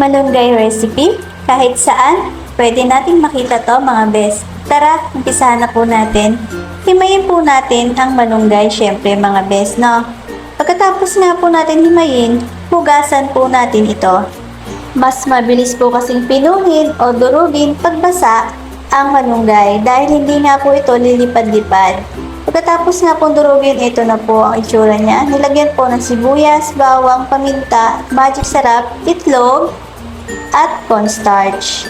malunggay recipe. Kahit saan, pwede nating makita to mga bes. Tara, umpisahan na po natin. Himayin po natin ang malunggay, syempre mga bes, no? Pagkatapos nga po natin himayin, hugasan po natin ito. Mas mabilis po kasing pinuhin o durugin pagbasa ang malunggay dahil hindi nga po ito lilipad-lipad. Pagkatapos nga po durugin, ito na po ang itsura niya. Nilagyan po ng sibuyas, bawang, paminta, magic sarap, itlog, at cornstarch.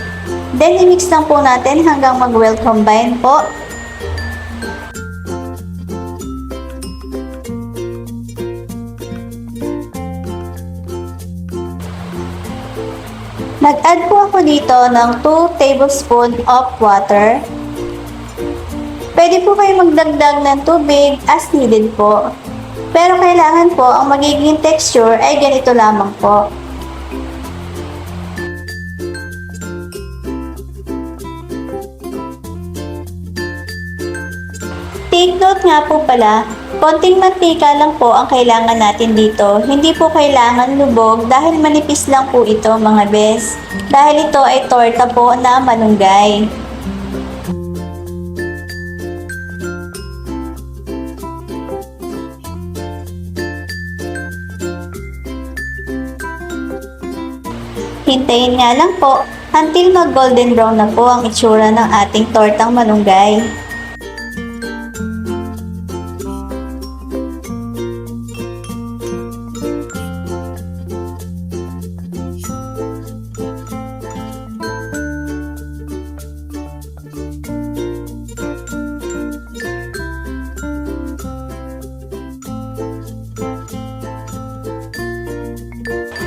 Then, i-mix lang po natin hanggang mag-well combine po. Nag-add po ako dito ng 2 tablespoon of water. Pwede po kayo magdagdag ng tubig as needed po. Pero kailangan po ang magiging texture ay ganito lamang po. Take note nga po pala, konting mantika lang po ang kailangan natin dito. Hindi po kailangan lubog dahil manipis lang po ito mga bes. Dahil ito ay torta po na malunggay. Hintayin nga lang po until mag golden brown na po ang itsura ng ating tortang malunggay.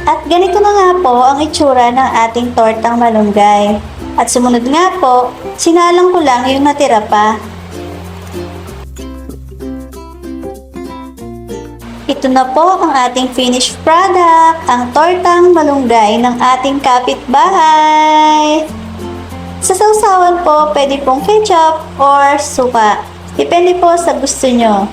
At ganito na nga po ang itsura ng ating tortang malunggay. At sumunod nga po, sinalang ko lang yung natira pa. Ito na po ang ating finished product, ang tortang malunggay ng ating kapitbahay. Sa sausawan po, pwede pong ketchup or suka. Depende po sa gusto nyo.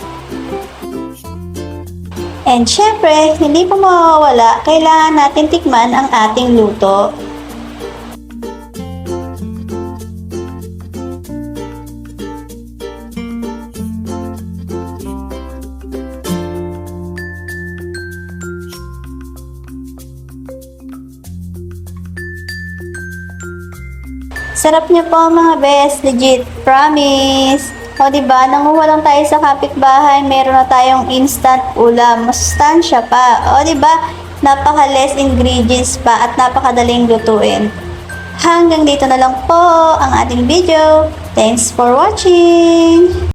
And syempre, hindi po mawawala, kailangan natin tikman ang ating luto. Sarap niya po mga best, legit, promise. O di ba, nanguha tayo sa kapitbahay, meron na tayong instant ulam, masustansya pa. O di ba, napaka less ingredients pa at napakadaling lutuin. Hanggang dito na lang po ang ating video. Thanks for watching!